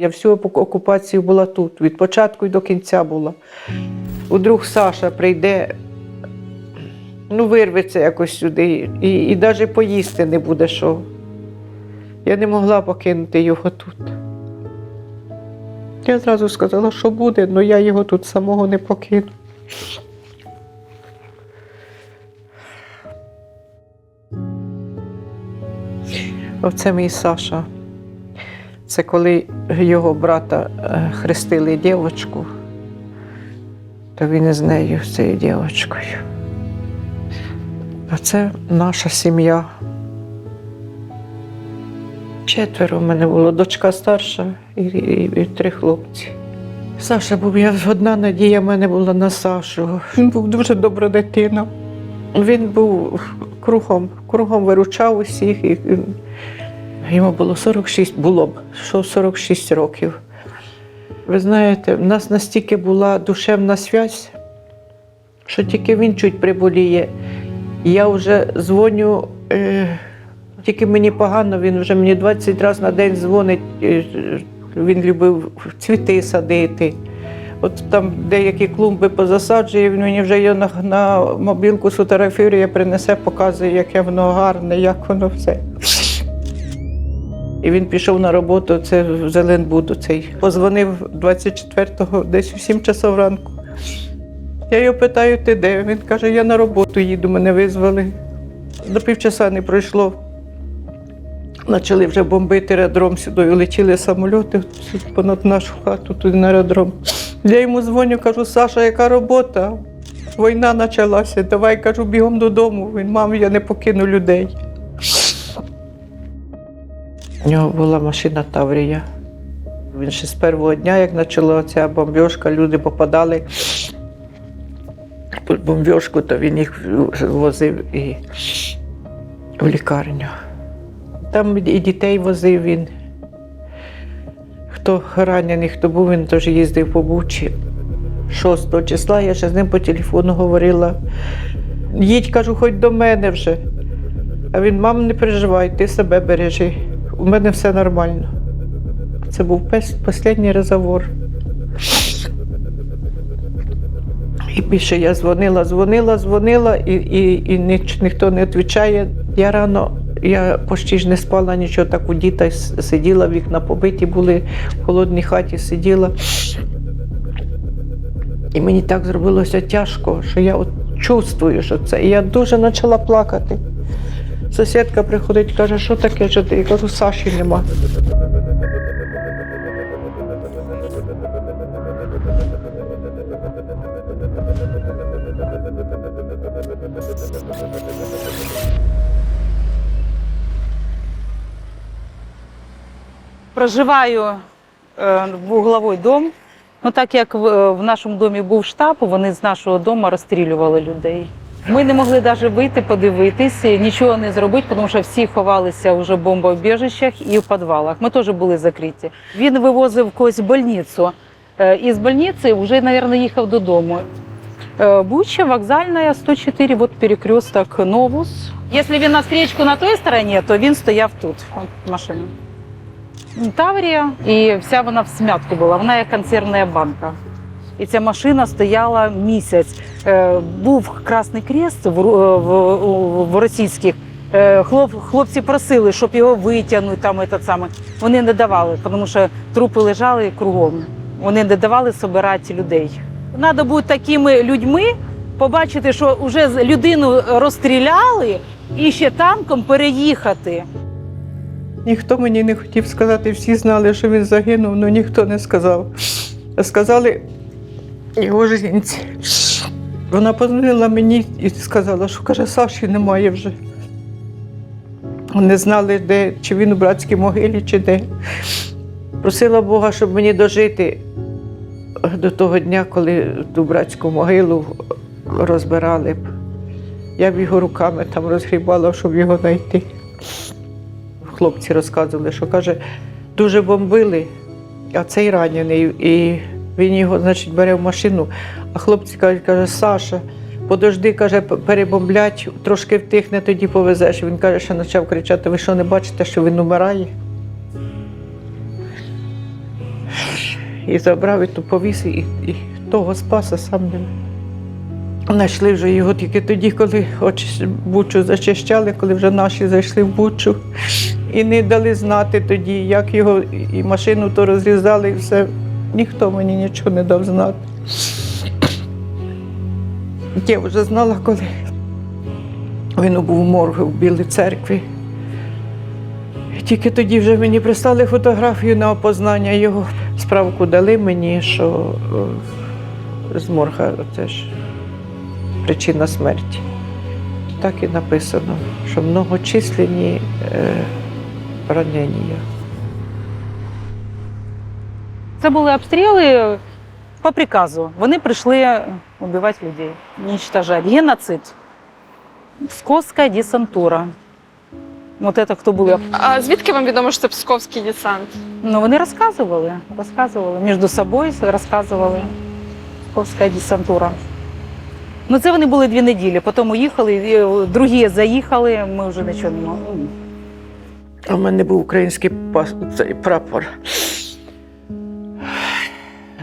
Я всю окупацію була тут, від початку і до кінця була. Удруг Саша прийде, ну, вирветься якось сюди, і, і навіть поїсти не буде що. Я не могла покинути його тут. Я зразу сказала, що буде, але я його тут самого не покину. Оце мій Саша. Це коли його брата е, хрестили дівчинку, то він із нею, з цією дівчинкою. А це наша сім'я. Четверо в мене було, дочка старша і, і, і три хлопці. Саша був, я одна надія в мене була на Сашу. Він був дуже добра дитина. Він був кругом, кругом виручав усіх. І, і Йому було 46, було б, що 46 років. Ви знаєте, в нас настільки була душевна связь, що тільки він чуть приболіє. Я вже дзвоню, е, тільки мені погано, він вже мені 20 разів на день дзвонить. е, Він любив цвіти садити. От там деякі клумби позасаджує, він мені вже на, на мобілку сфотографірує, принесе, показує, яке воно гарне, як воно все. І він пішов на роботу, це в Зеленбуду цей. Позвонив 24-го, десь у 7 часов ранку. Я його питаю, ти де? Він каже, я на роботу їду, мене визвали. До півчаса не пройшло. Почали вже бомбити аеродром сюди, летіли самольоти понад нашу хату, туди на аеродром. Я йому дзвоню, кажу, Саша, яка робота? Війна почалася, давай кажу, бігом додому. Він, мам, я не покину людей. У нього була машина Таврія. Він ще з першого дня, як почала ця бомбьошка, люди попадали під бомбьошку, то він їх возив і в лікарню. Там і дітей возив він. Хто ранений, хто був, він теж їздив по Бучі. 6 числа я ще з ним по телефону говорила. Їдь, кажу, хоч до мене вже. А він, мам, не переживай, ти себе бережи. У мене все нормально. Це був останній розговор. І більше я дзвонила, дзвонила, дзвонила, і, і, і ніч, ніхто не відповідає. Я рано, я почти ж не спала нічого, так у діта сиділа, вікна побиті були, в холодній хаті сиділа. І мені так зробилося тяжко, що я от чувствую, що це. І я дуже почала плакати. Сусідка приходить, каже, що таке, що ти? Я кажу, Саші нема. Проживаю е, в угловий дом. Ну, так як в, в нашому домі був штаб, вони з нашого дому розстрілювали людей. Ми не могли навіть вийти, подивитись, нічого не зробити, тому що всі ховалися вже в бомбоубіжищах і в підвалах. Ми теж були закриті. Він вивозив когось в больницю. Е, І з больниці вже, мабуть, їхав додому. Е, Буча, вокзальна, 104, от перекресток Новус. Якщо він на стрічку на той стороні, то він стояв тут, от машина. Таврія, і вся вона в смятку була. Вона як консервна банка. І ця машина стояла місяць. Е, був Красний Крест в, в російських. Е, хлоп, хлопці просили, щоб його витягнути. Там, этот саме. Вони не давали, тому що трупи лежали кругом. Вони не давали збирати людей. Треба бути такими людьми, побачити, що вже людину розстріляли і ще танком переїхати. Ніхто мені не хотів сказати, всі знали, що він загинув, але ніхто не сказав. Сказали його жінці. Вона подзвонила мені і сказала, що каже, Саші немає вже. Не знали, де, чи він у братській могилі, чи де. Просила Бога, щоб мені дожити до того дня, коли ту братську могилу розбирали б. Я б його руками там розгрібала, щоб його знайти хлопці розказували, що каже, дуже бомбили, а цей ранений. І він його, значить, бере в машину. А хлопці кажуть, каже, Саша, подожди, каже, перебомблять, трошки втихне, тоді повезеш. Він каже, що почав кричати: ви що не бачите, що він умирає? і забрав, і то повіз, і, і того спаса сам не. Знайшли вже його тільки тоді, коли Бучу зачищали, коли вже наші зайшли в Бучу. І не дали знати тоді, як його і машину то розрізали, і все. Ніхто мені нічого не дав знати. Я вже знала, коли він був в моргу в Білій церкві. Тільки тоді вже мені прислали фотографію на опознання його. Справку дали мені, що е, з морга це ж причина смерті. Так і написано, що многочисленні е, ранення. Це були обстріли по приказу. Вони прийшли вбивати людей, уничтожати. Геноцид. Псковська десантура. От це хто були. А звідки вам відомо, що це псковський десант? Ну, вони розказували, розказували. Між собою розказували. Псковська десантура. Ну, це вони були дві неділі. Потім уїхали, другі заїхали, ми вже нічого не могли. У мене був український пас, цей прапор.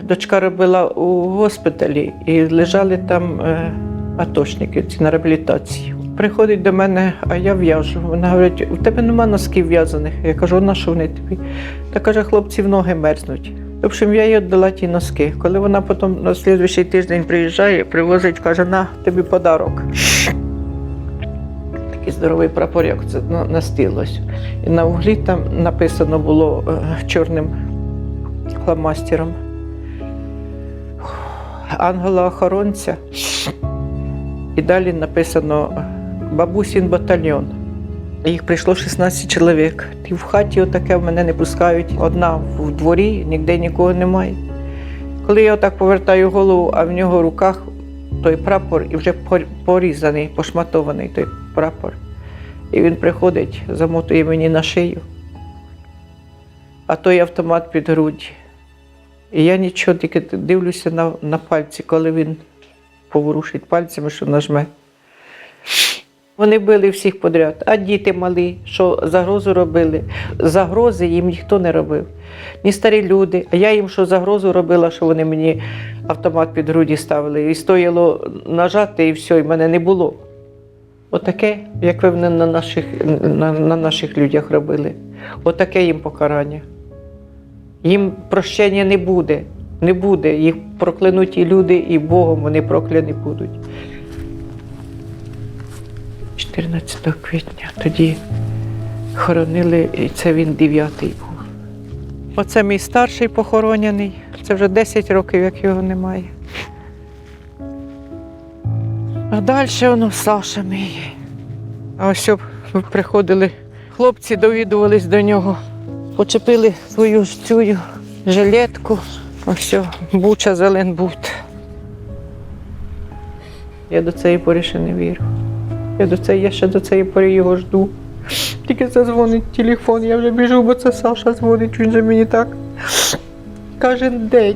Дочка робила у госпіталі і лежали там е, атошники ці на реабілітації. Приходить до мене, а я в'яжу. Вона говорить, у тебе нема носків в'язаних. Я кажу, на що вони тобі? Та каже, хлопці в ноги мерзнуть. В общем, я їй віддала ті носки. Коли вона потім на слідуючий тиждень приїжджає, привозить, каже, на тобі подарок. Такий здоровий прапор, як це на- настилось. І на углі там написано було е, чорним фломастером. Ангела-охоронця. І далі написано бабусін батальйон. Їх прийшло 16 чоловік. І в хаті отаке мене не пускають. Одна в дворі, ніде нікого немає. Коли я отак повертаю голову, а в нього в руках той прапор і вже порізаний, пошматований той прапор. І він приходить, замотує мені на шию, а той автомат під грудь. І я нічого, тільки дивлюся на, на пальці, коли він поворушить пальцями, що нажме. Вони били всіх подряд, а діти малі, що загрозу робили. Загрози їм ніхто не робив. Ні старі люди. А я їм що загрозу робила, що вони мені автомат під груді ставили. І стояло нажати, і все, і мене не було. Отаке, як ви на на наших, на, на наших людях робили. Отаке їм покарання. Їм прощення не буде. Не буде. Їх проклянуті люди і Богом вони прокляні будуть. 14 квітня тоді хоронили, і це він дев'ятий був. Оце мій старший похоронений. Це вже 10 років, як його немає. А далі воно Саша мій. А ось приходили хлопці, довідувались до нього, почепили свою цю жилетку. Все буча Зеленбут. Я до цієї пори ще не вірю. Я до цієї, я ще до цієї пори його жду. Тільки задзвонить телефон, я вже біжу, бо це Саша дзвонить, він же мені так кожен день.